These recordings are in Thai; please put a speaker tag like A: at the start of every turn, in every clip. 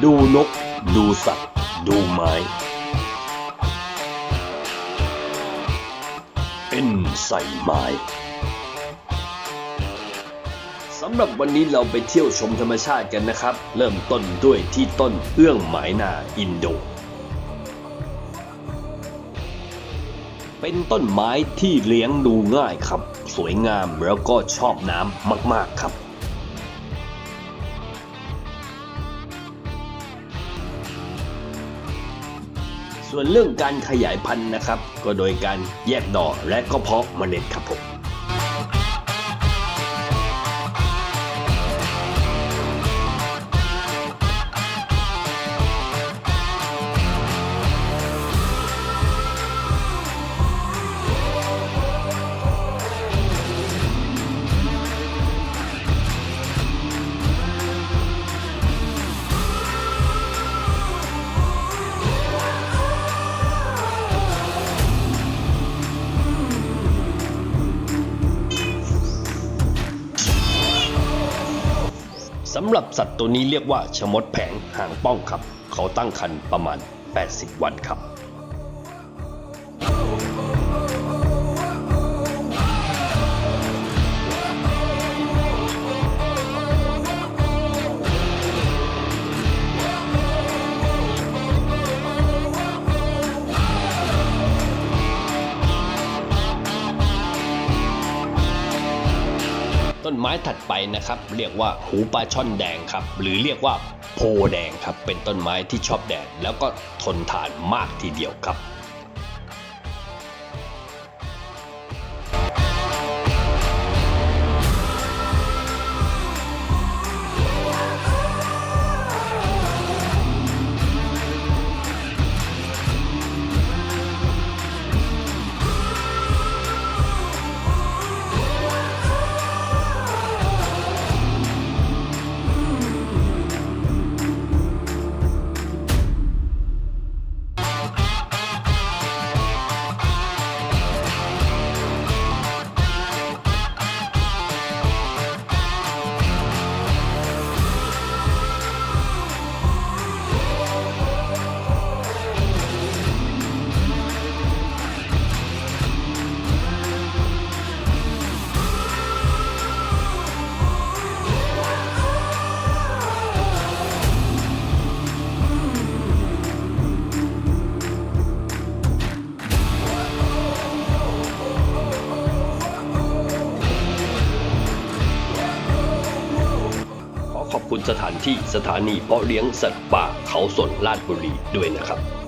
A: ดูนก ดูสัตว์ ดูไม้ เป็นใส่ไม้สำหรับวันนี้เราไปเที่ยวชมธรรมชาติกันนะครับ เริ่มต้นด้วยที่ต้นเอื้องหมายนาอินโด เป็นต้นไม้ที่เลี้ยงดูง่ายครับ สวยงามแล้วก็ชอบน้ำมาก ๆ ครับ ส่วนเรื่องการขยายพันธุ์นะครับ ก็โดยการแยกดอกและก็เพาะเมล็ดครับผม สำหรับสัตว์ตัวนี้เรียกว่าชะมดแผงหางป้องครับ เขาตั้งครรภ์ประมาณ 80 วันครับ ไม้ถัดไปนะครับ เรียกว่าหูปลาช่อนแดงครับ หรือเรียกว่าโพแดงครับ เป็นต้นไม้ที่ชอบแดดแล้วก็ทนทานมากทีเดียวครับ สถานที่สถานีเพาะเลี้ยงสัตว์ป่าเขาสนลาดบุรีด้วยนะครับ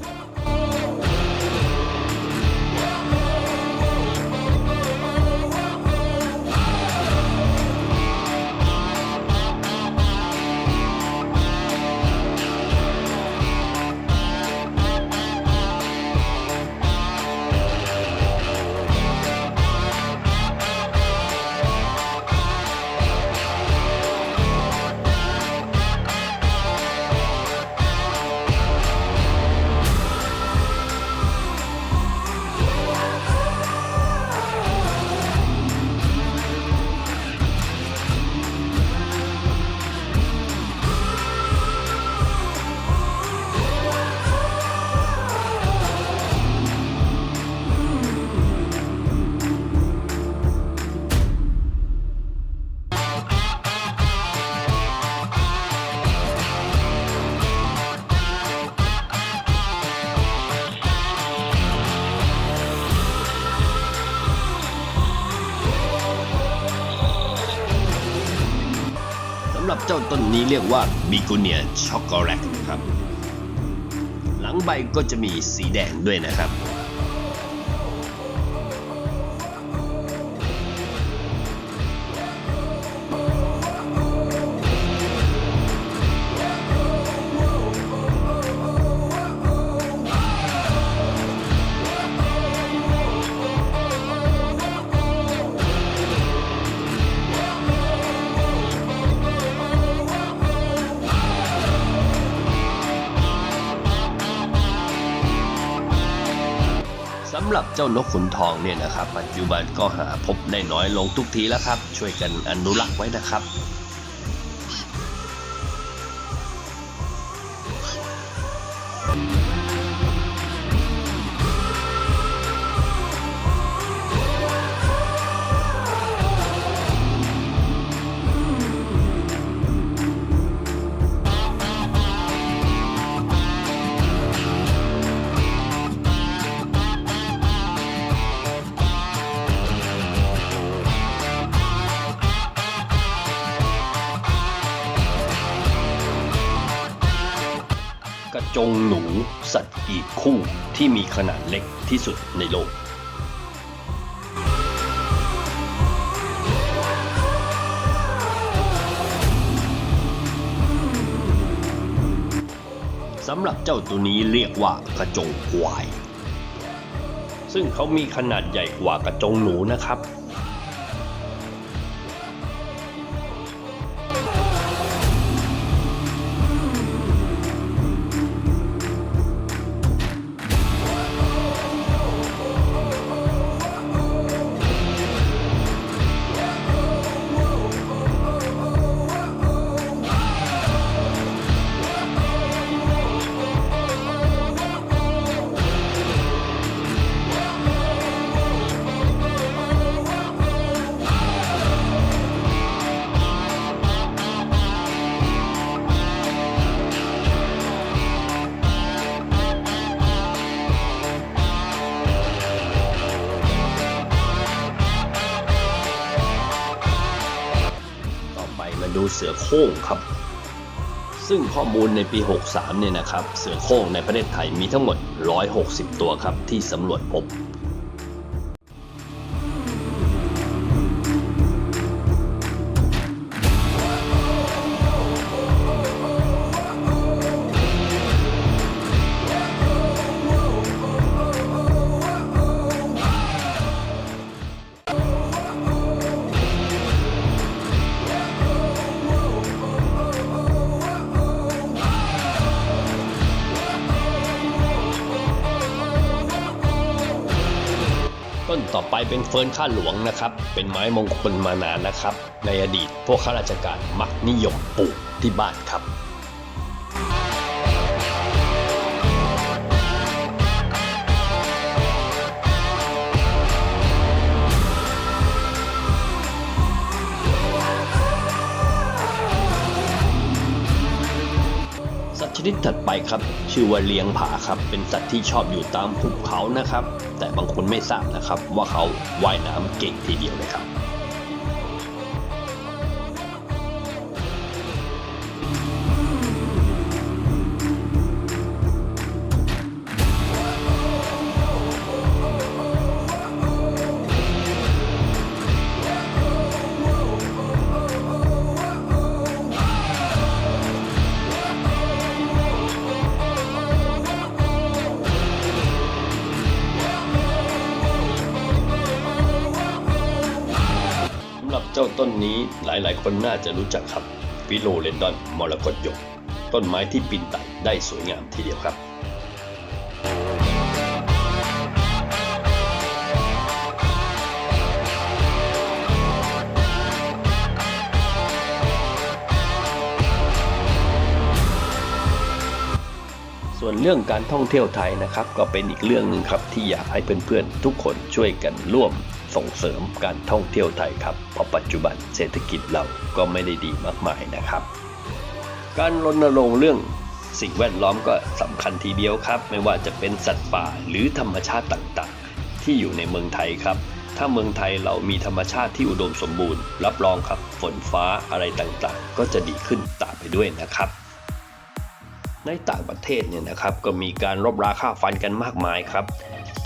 A: เจ้าต้นนี้เรียกว่าบิกูเนียช็อกโกแลตครับ หลังใบก็จะมีสีแดงด้วยนะครับ หรับเจ้านกขุนทองเนี่ยนะครับ ปัจจุบันก็หาพบได้น้อยลงทุกทีแล้วครับ ช่วยกันอนุรักษ์ไว้นะครับうん。 จงหนูสัตว์อีกคู่ที่มีขนาดเล็กที่สุดในโลก สำหรับเจ้าตัวนี้เรียกว่ากระจงควาย ซึ่งเขามีขนาดใหญ่กว่ากระจงหนูนะครับ ค้งครับ ซึ่งข้อมูลในปี 63 เนี่ยนะครับ เสือโคร่งในประเทศไทยมีทั้งหมด 160 ตัวครับที่สำรวจพบ ต่อไปเป็นเฟิร์นข้าหลวงนะครับ เป็นไม้มงคลมานานนะครับ ในอดีตพวกข้าราชการมักนิยมปลูกที่บ้านครับสัตว์ชนิดถัดไปครับ ชื่อว่าเลียงผาครับ เป็นสัตว์ที่ชอบอยู่ตามภูเขานะครับ แต่บางคนไม่ทราบนะครับ ว่าเขาว่ายน้ำเก่งทีเดียวเลยครับ เจ้าต้นนี้หลายๆ คนน่าจะรู้จักครับฟิโลเลนดอนมรกตหยก ต้นไม้ที่ปีนไต่ได้สวยงามทีเดียวครับส่วนเรื่องการท่องเที่ยวไทยนะครับ ก็เป็นอีกเรื่องหนึ่งครับที่อยากให้เพื่อนๆ ทุกคนช่วยกันร่วม ส่งเสริมการท่องเที่ยวไทยครับ เพราะปัจจุบันเศรษฐกิจเราก็ไม่ได้ดีมากมายนะครับ การรณรงค์เรื่องสิ่งแวดล้อมก็สำคัญทีเดียวครับ ไม่ว่าจะเป็นสัตว์ป่าหรือธรรมชาติต่างๆ ที่อยู่ในเมืองไทยครับ ถ้าเมืองไทยเรามีธรรมชาติที่อุดมสมบูรณ์ รับรองครับฝนฟ้าอะไรต่างๆ ก็จะดีขึ้นตามไปด้วยนะครับ ในต่างประเทศเนี่ยนะครับก็มีการรบราค่าฟันกันมากมายครับ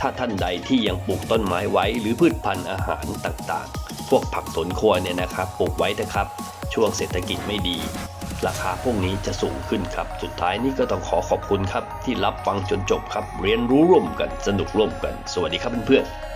A: ถ้าท่านใดที่ยังปลูกต้นไม้ไว้หรือพืชพันธุ์อาหารต่างๆ พวกผักสวนครัวเนี่ยนะครับ ปลูกไว้นะครับ ช่วงเศรษฐกิจไม่ดี ราคาพวกนี้จะสูงขึ้นครับ สุดท้ายนี้ก็ต้องขอขอบคุณครับ ที่รับฟังจนจบครับ เรียนรู้ร่วมกันสนุกร่วมกัน สวัสดีครับเพื่อนๆ